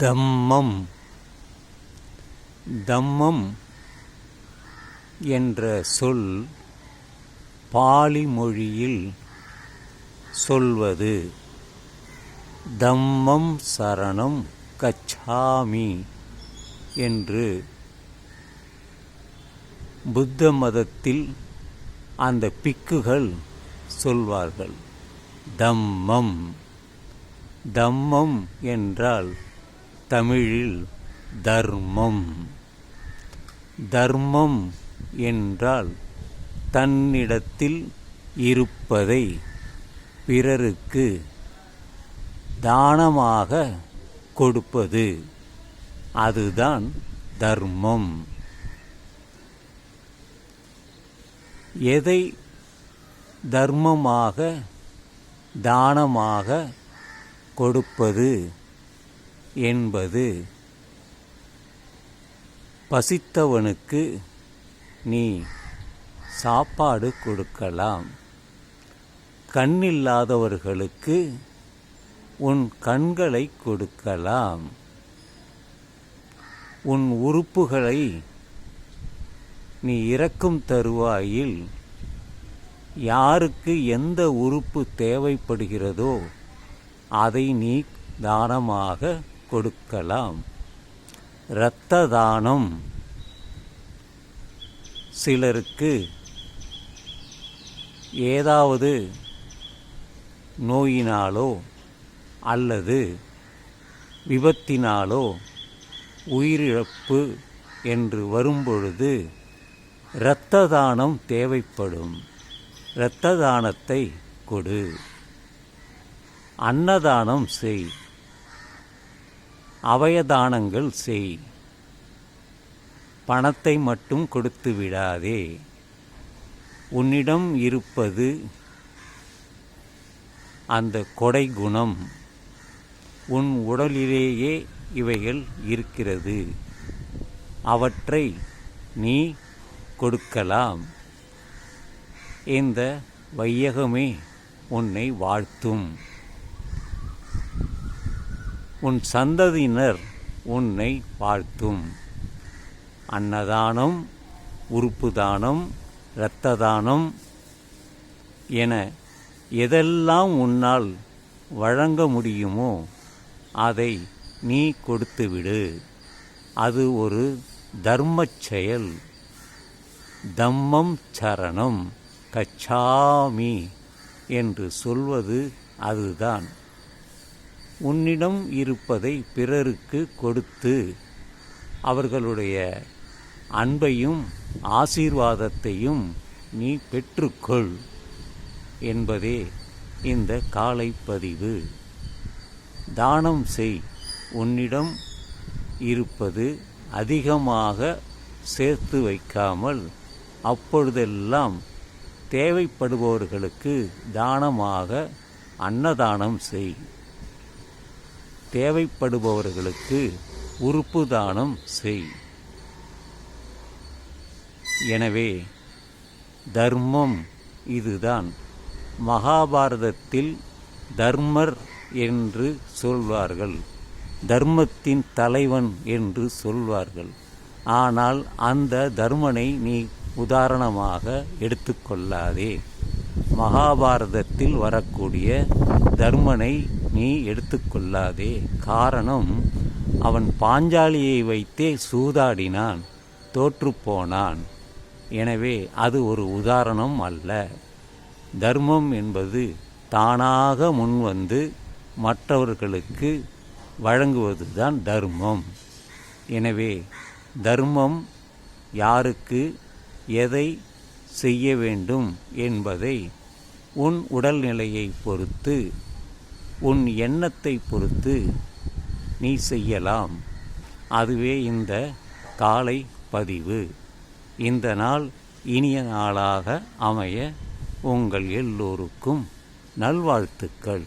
தம்மம். தம்மம் என்ற சொல் பாலி மொழியில் சொல்வது. தம்மம் சரணம் கச்சாமி என்று புத்த மதத்தில் அந்த பிக்குகள் சொல்வார்கள். தம்மம். தம்மம் என்றால் தமிழில் தர்மம். தர்மம் என்றால் தன்னிடத்தில் இருப்பதை பிறருக்கு தானமாக கொடுப்பது. அதுதான் தர்மம். எதை தர்மமாக தானமாக கொடுப்பது? என்பது பசித்தவனுக்கு நீ சாப்பாடு கொடுக்கலாம். கண்ணில்லாதவர்களுக்கு உன் கண்களை கொடுக்கலாம். உன் உறுப்புகளை நீ இறக்கும் தருவாயில் யாருக்கு எந்த உறுப்பு தேவைப்படுகிறதோ அதை நீ தானமாக கொடுக்கலாம். இரத்த தானம் சிலருக்கு ஏதாவது நோயினாலோ அல்லது விபத்தினாலோ உயிரிழப்பு என்று வரும்பொழுது இரத்த தானம் தேவைப்படும். இரத்த தானத்தை கொடு. அன்னதானம் செய். அவயதானங்கள் செய். பணத்தை மட்டும் கொடுத்து விடாதே. உன்னிடம் இருப்பது அந்த கொடை குணம். உன் உடலிலேயே இவைகள் இருக்கிறது. அவற்றை நீ கொடுக்கலாம். இந்த வையகமே உன்னை வாழ்த்தும். உன் சந்ததியினர் உன்னை வாழ்த்தும். அன்னதானம் உறுப்பு தானம் இரத்த தானம் என எதெல்லாம் உன்னால் வழங்க முடியுமோ அதை நீ கொடுத்துவிடு. அது ஒரு தர்மச் செயல். தம்மம் சரணம் கச்சாமி என்று சொல்வது அதுதான். உன்னிடம் இருப்பதை பிறருக்கு கொடுத்து அவர்களுடைய அன்பையும் ஆசீர்வாதத்தையும் நீ பெற்றுக்கொள் என்பதே இந்த காலை பதிவு தானம் செய். உன்னிடம் இருப்பது அதிகமாக சேர்த்து வைக்காமல் அப்பொழுதெல்லாம் தேவைப்படுபவர்களுக்கு தானமாக அன்னதானம் செய். தேவைப்படுபவர்களுக்கு உறுப்பு தானம் செய். எனவே தர்மம் இதுதான். மகாபாரதத்தில் தர்மர் என்று சொல்வார்கள். தர்மத்தின் தலைவன் என்று சொல்வார்கள். ஆனால் அந்த தர்மனை நீ உதாரணமாக எடுத்துக்கொள்ளாதே. மகாபாரதத்தில் வரக்கூடிய தர்மனை நீ எடுத்துக்கொள்ளாதே. காரணம் அவன் பாஞ்சாலியை வைத்தே சூதாடினான் தோற்றுப்போனான். எனவே அது ஒரு உதாரணம் அல்ல. தர்மம் என்பது தானாக முன்வந்து மற்றவர்களுக்கு வழங்குவதுதான் தர்மம். எனவே தர்மம் யாருக்கு எதை செய்ய வேண்டும் என்பதை உன் உடல்நிலையை பொறுத்து உன் எண்ணத்தை பொறுத்து நீ செய்யலாம். அதுவே இந்த காலை பதிவு. இந்த நாள் இனிய நாளாக அமைய உங்கள் எல்லோருக்கும் நல்வாழ்த்துக்கள்.